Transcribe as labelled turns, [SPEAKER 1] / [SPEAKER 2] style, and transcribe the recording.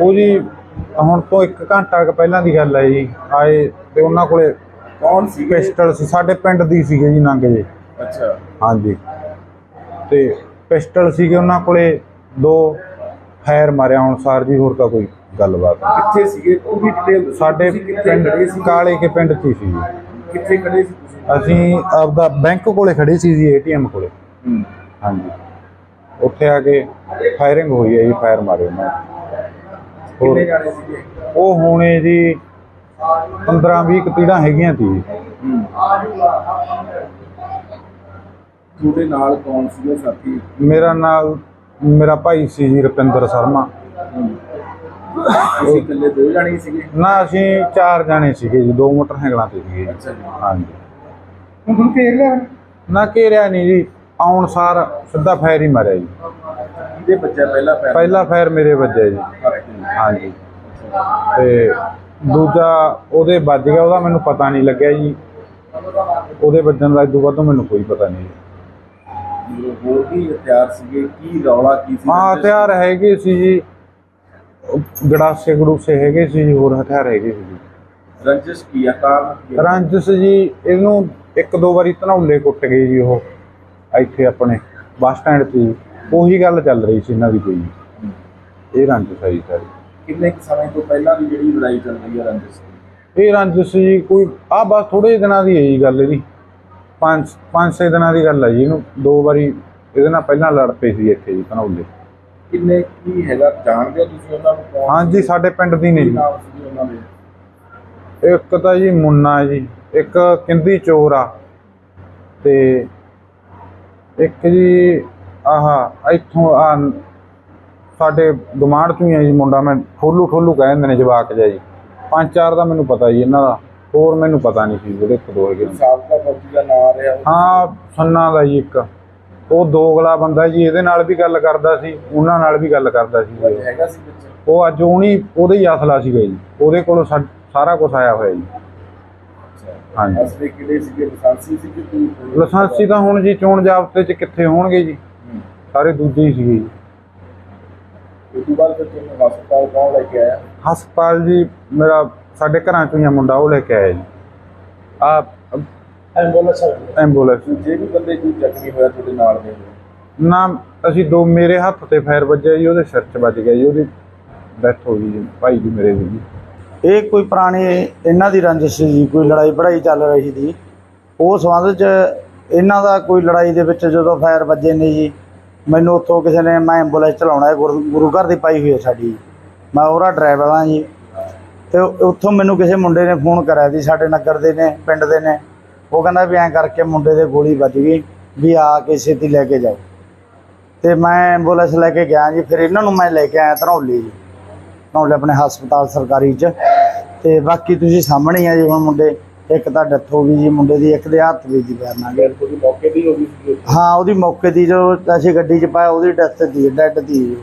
[SPEAKER 1] ਉਹ ਜੀ ਹੁਣ ਤੋਂ 1 ਘੰਟਾ ਕੁ ਪਹਿਲਾਂ ਦੀ ਗੱਲ ਹੈ ਜੀ ਆਏ ਤੇ ਉਹਨਾਂ ਕੋਲੇ
[SPEAKER 2] ਕੌਣ ਸੀਗੇ?
[SPEAKER 1] ਪਿਸਟਲ ਸੀ ਸਾਡੇ ਪਿੰਡ ਦੀ ਸੀਗੇ ਜੀ ਨੰਗ ਜੇ।
[SPEAKER 2] ਅੱਛਾ।
[SPEAKER 1] ਹਾਂਜੀ। ਤੇ ਪਿਸਟਲ ਸੀਗੇ ਉਹਨਾਂ ਕੋਲੇ ਦੋ ਫਾਇਰ ਮਾਰਿਆ ਹੁਣ ਸਾਰ ਜੀ ਹੋਰ ਤਾਂ ਕੋਈ ਗੱਲਬਾਤ ਨਹੀਂ।
[SPEAKER 2] ਕਿੱਥੇ ਸੀਗੇ? ਉਹ ਵੀ ਡਿਟੇਲ
[SPEAKER 1] ਸਾਡੇ ਪਿੰਡ
[SPEAKER 2] ਸੀ?
[SPEAKER 1] ਕਾਲੇ ਕੇ ਪਿੰਡ 'ਚ ਹੀ ਸੀ ਜੀ।
[SPEAKER 2] ਕਿੱਥੇ ਖੜੇ ਸੀ ਤੁਸੀਂ?
[SPEAKER 1] ਅਸੀਂ ਆਪਦਾ ਬੈਂਕ ਕੋਲੇ ਖੜੇ ਸੀ ਜੀ ਏਟੀਐਮ ਕੋਲੇ।
[SPEAKER 2] ਹੂੰ।
[SPEAKER 1] ਹਾਂਜੀ। ਉੱਥੇ ਆ ਕੇ ਫਾਇਰਿੰਗ ਹੋਈ ਹੈ ਜੀ ਫਾਇਰ ਮਾਰੇ ਉਹਨਾਂ ਨੇ।
[SPEAKER 2] ਕਿੰਨੇ
[SPEAKER 1] ਹੋਰ।
[SPEAKER 2] ਜਾਣੇ ਸੀਗੇ?
[SPEAKER 1] ਉਹ ਹੋਣੇ ਜੀ 15 20 ਤੀੜਾਂ ਹੈਗੀਆਂ ਸੀ।
[SPEAKER 2] ਤੁਹਾਡੇ ਨਾਲ ਕੌਣ ਸੀਗੇ ਸਾਥੀ?
[SPEAKER 1] ਮੇਰਾ ਨਾਲ ਮੇਰਾ ਭਾਈ ਸੀ ਜੀ ਰੁਪਿੰਦਰ ਸ਼ਰਮਾ।
[SPEAKER 2] ਤੁਸੀਂ ਇਕੱਲੇ ਦੋ ਜਾਣੇ ਹੀ ਸੀਗੇ?
[SPEAKER 1] ਨਾ ਅਸੀਂ ਚਾਰ ਜਾਣੇ ਸੀਗੇ ਜੀ ਦੋ ਮੋਟਰਸਾਈਕਲਾਂ ਤੇ ਸੀਗੇ ਜੀ।
[SPEAKER 2] ਅੱਛਾ ਜੀ।
[SPEAKER 1] ਹਾਂਜੀ।
[SPEAKER 2] ਹੁਣ ਘੇਰ ਲਿਆ?
[SPEAKER 1] ਨਾ ਘੇਰਿਆ ਨਹੀਂ ਜੀ। ਆਉਣ ਸਾਰ ਸਿੱਧਾ ਫਾਇਰ ਹੀ ਮਾਰਿਆ ਜੀ।
[SPEAKER 2] ਕਿਹਦੇ ਬੱਚਾ ਪਹਿਲਾ ਪੈਰ
[SPEAKER 1] ਪਹਿਲਾ ਫਾਇਰ ਮੇਰੇ ਵੱਜਿਆ ਜੀ। ਹਾਂਜੀ। ਤੇ ਦੂਜਾ ਉਹਦੇ ਵੱਜ ਗਿਆ ਉਹਦਾ ਮੈਨੂੰ ਪਤਾ ਨਹੀਂ ਲੱਗਿਆ ਜੀ। ਉਹਦੇ ਵੱਜਣ ਦਾ ਇਦੋਂ ਵੱਧ ਮੈਨੂੰ ਕੋਈ ਪਤਾ ਨਹੀਂ।
[SPEAKER 2] ਹੋਰ ਵੀ ਹਥਿਆਰ ਸੀਗੇ ਕੀ ਰੌਲਾ ਕੀ ਸੀ?
[SPEAKER 1] ਹਾਂ ਹਥਿਆਰ ਹੈਗੇ ਸੀ ਜੀ। ਗੜਾਸੇ ਗੜੂਸੇ ਹੈਗੇ ਸੀ ਜੀ ਹੋਰ ਹਥਿਆਰ ਹੈਗੇ ਸੀ ਜੀ।
[SPEAKER 2] ਰੰਜਿਸ਼ ਕੀ ਆ? ਕਾਰਨ ਕੀ ਆ?
[SPEAKER 1] ਰੰਜਸ ਜੀ ਇਹਨੂੰ ਇੱਕ ਦੋ ਵਾਰੀ ਧਨੌਲੇ ਕੁੱਟ ਗਏ ਜੀ ਉਹ। ਇੱਥੇ ਆਪਣੇ ਬੱਸ ਸਟੈਂਡ ਤੇ। ਉਹੀ ਗੱਲ ਚੱਲ ਰਹੀ ਸੀ ਇਹਨਾਂ ਦੀ ਕੋਈ। ਇਹ ਰੰਜਸ ਜੀ ਸਾਰੀ।
[SPEAKER 2] ਕਿੰਨੇ ਕੁ ਸਮੇਂ ਤੋਂ ਪਹਿਲਾਂ ਦੀ ਜਿਹੜੀ ਲੜਾਈ ਚੱਲ ਰਹੀ ਹੈ ਰੰਜਿਸ਼ ਦੀ
[SPEAKER 1] ਇਹ ਰੰਜਸ ਜੀ ਕੋਈ ਆ ਬਸ ਥੋੜੇ ਦਿਨਾਂ ਦੀ ਹੈ ਜੀ ਗੱਲ ਇਹਦੀ। ਪੰਜ ਪੰਜ ਛੇ ਦਿਨਾਂ ਦੀ ਗੱਲ ਹੈ ਜੀ ਇਹਨੂੰ। ਦੋ ਵਾਰੀ ਇਹਦੇ ਨਾਲ ਪਹਿਲਾਂ ਲੜ ਪਏ ਸੀ ਇੱਥੇ ਜੀ ਧਨੌਲੇ
[SPEAKER 2] ਕਿੰਨੇ ਕੀ ਹੈਗਾ ਜਾਣਦੇ ਹੋ ਤੁਸੀਂ ਉਹਨਾਂ ਨੂੰ ਕੌਣ
[SPEAKER 1] ਹਾਂਜੀ ਸਾਡੇ ਪਿੰਡ ਦੀ ਨੇ
[SPEAKER 2] ਕੀ
[SPEAKER 1] ਜੀ
[SPEAKER 2] ਨਾਮ ਸੀ ਉਹਨਾਂ ਦੇ?
[SPEAKER 1] ਇੱਕ ਤਾਂ ਜੀ ਮੁੰਨਾ ਜੀ ਇੱਕ ਕਿੰਦੀ ਚੋਰ ਆ ਤੇ ਇੱਕ ਜੀ ਆਹ ਇੱਥੋਂ ਆ ਸਾਡੇ ਗੁਆਂਢ ਤੋਂ ਹੀ ਹੈ ਜੀ ਮੁੰਡਾ ਮੈਂ ਠੋਲੂ ਠੋਲੂ ਕਹਿ ਦਿੰਦੇ ਨੇ ਜਵਾਕ ਜਿਹਾ ਜੀ। ਪੰਜ ਚਾਰ ਦਾ ਮੈਨੂੰ ਪਤਾ ਜੀ ਇਹਨਾਂ ਦਾ ਹੋਰ ਮੈਨੂੰ ਪਤਾ ਨਹੀਂ ਸੀ ਜਿਹੜੇ ਇੱਕ ਦੋ ਹੈਗੇ।
[SPEAKER 2] ਸਾਬਕਾ ਫੌਜੀ ਦਾ ਨਾਮ ਰਿਹਾ।
[SPEAKER 1] ਹਾਂ ਸੰਨਾ ਦਾ ਜੀ ਇੱਕ। ਉਹ ਦੋਗਲਾ ਬੰਦਾ ਜੀ ਇਹਦੇ ਨਾਲ ਵੀ ਗੱਲ ਕਰਦਾ ਸੀ ਉਹਨਾਂ ਨਾਲ ਵੀ ਗੱਲ ਕਰਦਾ ਸੀ।
[SPEAKER 2] ਹੈਗਾ ਸੀ
[SPEAKER 1] ਉਹ ਅੱਜ ਉਹਨੀ ਉਹਦੇ ਹੀ ਅਸਲਾ ਸੀਗਾ ਜੀ। ਉਹਦੇ ਕੋਲੋਂ ਸਾਰਾ ਕੁਝ ਆਇਆ ਹੋਇਆ ਜੀ। ਹਾਂਜੀ।
[SPEAKER 2] ਅਸਲੇ ਕਿਹੜੇ ਸੀਗੇ? ਲਾਇਸੈਂਸੀ ਸੀ ਕਿ ਕੋਈ
[SPEAKER 1] ਲਾਇਸੈਂਸੀ ਤਾਂ ਹੁਣ ਜੀ ਚੋਣ ਜਾਬਤੇ ਚ ਕਿੱਥੇ ਹੋਣਗੇ ਜੀ। ਸਾਰੇ ਦੂਜੇ ਹੀ ਸੀਗੇ ਜੀ।
[SPEAKER 2] ਉਸ ਤੋਂ ਬਾਅਦ ਫਿਰ ਤੁਹਾਨੂੰ ਹਸਪਤਾਲ ਕੌਣ ਲੈ ਕੇ ਆਇਆ?
[SPEAKER 1] ਹਸਪਤਾਲ ਜੀ ਮੇਰਾ ਸਾਡੇ ਘਰਾਂ ਚੋਂ ਹੀ ਆ ਮੁੰਡਾ ਉਹ ਲੈ ਕੇ ਆਇਆ ਜੀ। ਆ
[SPEAKER 2] ਐਂਬੂਲੈਂਸ
[SPEAKER 1] ਐਂਬੂਲੈਂਸ।
[SPEAKER 2] ਜੇ ਵੀ ਬੰਦੇ ਕੋਈ ਜ਼ਖਮੀ ਹੋਇਆ ਤੁਹਾਡੇ ਨਾਲ ਦੇ? ਹੋਏ।
[SPEAKER 1] ਨਾ ਅਸੀਂ ਦੋ ਮੇਰੇ ਹੱਥ ਤੇ ਫਾਇਰ ਵੱਜਿਆ ਜੀ ਉਹਦੇ ਸਿਰ 'ਚ ਵੱਜ ਗਿਆ ਜੀ ਉਹਦੀ ਡੈਥ ਹੋ ਗਈ ਜੀ ਭਾਈ ਜੀ ਮੇਰੇ ਦੀ ਜੀ।
[SPEAKER 3] ਇਹ ਕੋਈ ਪੁਰਾਣੀ ਇਹਨਾਂ ਦੀ ਰੰਜਿਸ਼ ਸੀ ਜੀ, ਕੋਈ ਲੜਾਈ ਪੜਾਈ ਚੱਲ ਰਹੀ ਸੀ। ਉਹ ਸੰਬੰਧ ਚ ਇਹਨਾਂ ਦਾ ਕੋਈ ਲੜਾਈ ਦੇ ਵਿੱਚ ਜਦੋਂ ਫਾਇਰ ਵੱਜੇ ਨੇ ਜੀ, ਮੈਨੂੰ ਉੱਥੋਂ ਕਿਸੇ ਨੇ ਮੈਂ ਐਂਬੂਲੈਂਸ ਚਲਾਉਣਾ ਹੈ, ਗੁਰੂ ਘਰ ਦੀ ਪਾਈ ਹੋਈ ਹੈ ਸਾਡੀ। ਮੈਂ ਉਹਦਾ ਡਰਾਈਵਰ ਹਾਂ ਜੀ। ਤੇ ਉੱਥੋਂ ਮੈਨੂੰ ਕਿਸੇ ਮੁੰਡੇ ਨੇ ਫੋਨ ਕਰਿਆ ਸੀ, ਸਾਡੇ ਨਗਰ ਦੇ ਨੇ, ਪਿੰਡ ਦੇ ਨੇ। ਉਹ ਕਹਿੰਦਾ ਵੀ ਐਂ ਕਰਕੇ ਮੁੰਡੇ ਦੇ ਗੋਲੀ ਵੱਜ ਗਈ ਵੀ ਆ ਕੇ ਛੇਤੀ ਲੈ ਕੇ ਜਾਓ। ਤੇ ਮੈਂ ਐਂਬੂਲੈਂਸ ਲੈ ਕੇ ਗਿਆ ਜੀ, ਫਿਰ ਇਹਨਾਂ ਨੂੰ ਮੈਂ ਲੈ ਕੇ ਆਇਆ ਧਨੌਲੀ ਜੀ। ਧਨੌਲੇ ਆਪਣੇ ਹਸਪਤਾਲ ਸਰਕਾਰੀ ਚ। ਤੇ ਬਾਕੀ ਤੁਸੀਂ ਸਾਹਮਣੇ ਆ ਜੀ ਹੁਣ ਮੁੰਡੇ ਇੱਕ ਤਾਂ ਡੈਥ ਹੋ ਗਈ ਜੀ ਮੁੰਡੇ ਦੀ ਇੱਕ ਦੇ ਹੱਥ ਵਿੱਚ ਦੀ ਪੈਰ ਨਾਲ
[SPEAKER 2] ਤੁਹਾਡੀ ਮੌਕੇ ਦੀ ਹੋ ਗਈ
[SPEAKER 3] ਹਾਂ ਉਹਦੀ ਮੌਕੇ ਦੀ ਜੋ ਅਸੀਂ ਗੱਡੀ 'ਚ ਪਾਇਆ ਉਹਦੀ ਡੈਥ ਦੀ ਡੈਡ ਦੀ। ਜੀ